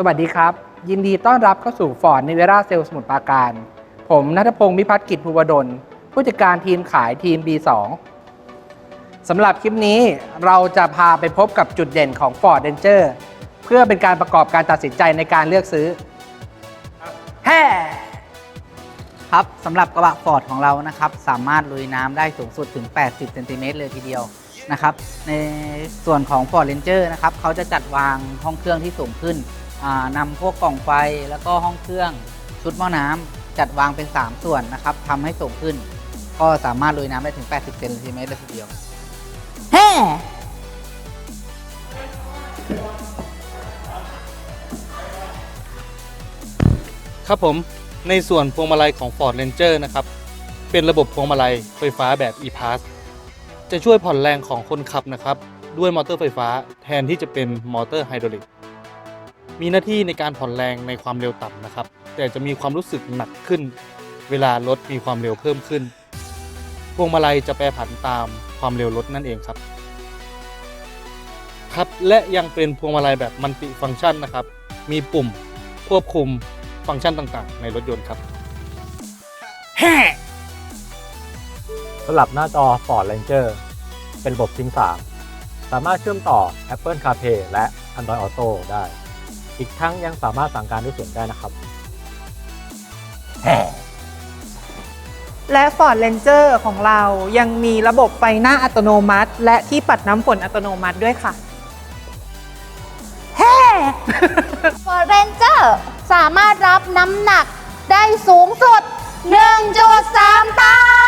สวัสดีครับ ยินดีต้อนรับเข้าสู่ฟอร์ดนิเวราเซลสมุทรปราการ ผมนัทพงศ์มิพัฒกิจภูวดล ผู้จัดการทีมขายทีม B2 สำหรับคลิปนี้เราจะพาไปพบกับจุดเด่นของ Ford Ranger เพื่อเป็นการประกอบการตัดสินใจในการเลือกซื้อแฮ่ครับสำหรับกระบะฟอร์ดของเรานะครับ สามารถลุยน้ำได้สูงสุดถึง 80เซนติเมตรเลยทีเดียวนะครับ ในส่วนของ Ford Ranger นะครับเขาจะจัดวางห้องเครื่องที่สูงขึ้น นำพวกกล่องไฟแล้วก็ห้องเครื่องชุดหม้อน้ำจัดวางเป็น 3 ส่วนนะครับทำให้สูงขึ้น ก็สามารถลุยน้ำได้ถึง 80 เซนติเมตรเลยทีเดียวแฮ่ครับผมในส่วนพวงมาลัยของ Ford Ranger นะครับ เป็นระบบพวงมาลัยไฟฟ้าแบบ e-pass จะช่วยผ่อนแรงของคนขับนะครับ ด้วยมอเตอร์ไฟฟ้าแทนที่จะเป็นมอเตอร์ไฮดรอลิก มีหน้าที่ในการผ่อนแรงในความเร็วต่ำนะครับ แต่จะมีความรู้สึกหนักขึ้น เวลารถมีความเร็วเพิ่มขึ้น พวงมาลัยจะแปรผันตามความเร็วรถนั่นเองครับ ครับและยังเป็นพวงมาลัยแบบมัลติฟังก์ชันนะครับ มีปุ่มควบคุมฟังก์ชันต่างๆ ในรถยนต์ครับแฮสำหรับหน้าจอ Ford Ranger เป็นระบบซิงค์3สามารถเชื่อมต่อ Apple CarPlay และ Android Auto ได้ อีกทั้งยังสามารถสั่งการด้วยเสียงได้นะครับ และ Ford Ranger ของเรายังมีระบบไฟหน้าอัตโนมัติ และที่ปัดน้ำฝนอัตโนมัติด้วยค่ะ Ford Ranger สามารถรับน้ำหนักได้สูงสุด 1.3 ตัน